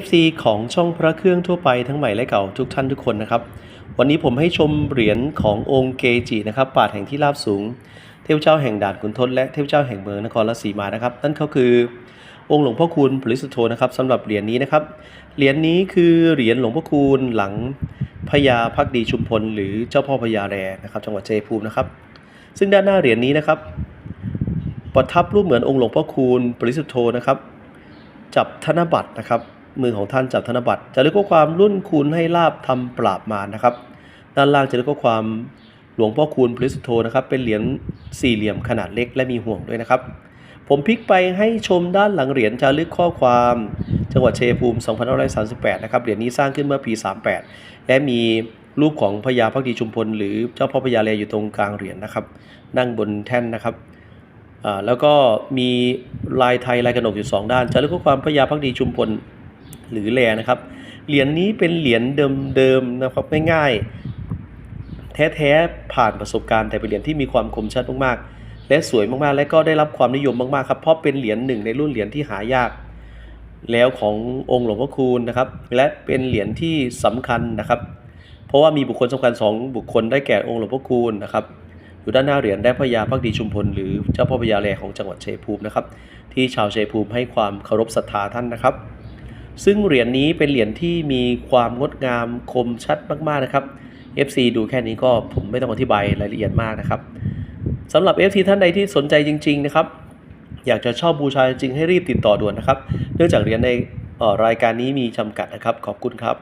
FC ของช่องพระเครื่องทั่วไปทั้งใหม่และเก่าทุกท่านทุกคนนะครับ วันนี้ผมให้ชมเหรียญขององค์เกจินะครับปราแห่งที่ราบสูง เทพเจ้าแห่งด่านขุนทดและเทพเจ้าแห่งเมืองนครราชสีมานะครับ นั่นก็คือองค์หลวงพ่อคูณปริสุทธโธนะครับสำหรับเหรียญนี้นะครับเหรียญนี้คือเหรียญหลวงพ่อคูณหลังพญาพักดีชุมพล หรือเจ้าพ่อพญาแรนะครับ จังหวัดชัยภูมินะครับ ซึ่งด้านหน้าเหรียญนี้นะครับประทับรูปเหมือนองค์หลวงพ่อคูณปริสุทธโธนะครับ จับธนบัตรนะครับ มือของท่านจับธนบัตรจะเรียกว่าความรุ่นคูณให้ลาบทำปราบมารนะครับ ด้านล่างจะเรียกว่าความหลวงพ่อคูณปริสุทธโธนะครับเป็นเหรียญสี่เหลี่ยมขนาดเล็กและมีห่วงด้วยนะครับ ผมพลิกไปให้ชมด้านหลังเหรียญจารึกข้อความจังหวัดเชัยภูมิ 2538 นะครับเหรียญนี้สร้างขึ้นเมื่อปี 38 และมีรูปของพญาพักดีชุมพล หรือเจ้าพ่อพญาแลอยู่ตรงกลางเหรียญนะครับ นั่งบนแท่นนะครับแล้วก็มีลายไทยลายกระหนกอยู่สองด้านจะเรียกว่าความพระยาพักดีชุมพล หรือแลนะครับ เหรียญนี้เป็นเหรียญเดิมๆนะครับง่ายๆ แท้ๆผ่านประสบการณ์แต่เป็นเหรียญที่มีความคมชัดมากๆ และสวยมากๆ และก็ได้รับความนิยมมากๆครับเพราะเป็นเหรียญหนึ่งในรุ่นเหรียญที่หายาก แล้วขององค์หลวงพ่อคูณนะครับ และเป็นเหรียญที่สำคัญนะครับ เพราะว่ามีบุคคลสำคัญสองบุคคลได้แก่องค์หลวงพ่อคูณนะครับอยู่ด้านหน้าเหรียญได้พระยาพักดีชุมพลหรือเจ้าพ่อพญาแลของจังหวัดชัยภูมินะครับ ที่ชาวชัยภูมิให้ความเคารพศรัทธาท่านนะครับ ซึ่งเหรียญนี้เป็นเหรียญที่มีความงดงามคมชัดมากๆนะครับ FC ดูแค่นี้ก็ผมไม่ต้องอธิบายรายละเอียดมากนะครับสำหรับ FC ท่านใดที่สนใจจริง ๆ นะครับ อยากจะชอบบูชาจริงให้รีบติดต่อด่วนนะครับ เนื่องจากเหรียญในรายการนี้มีจำกัดนะครับ ขอบคุณครับ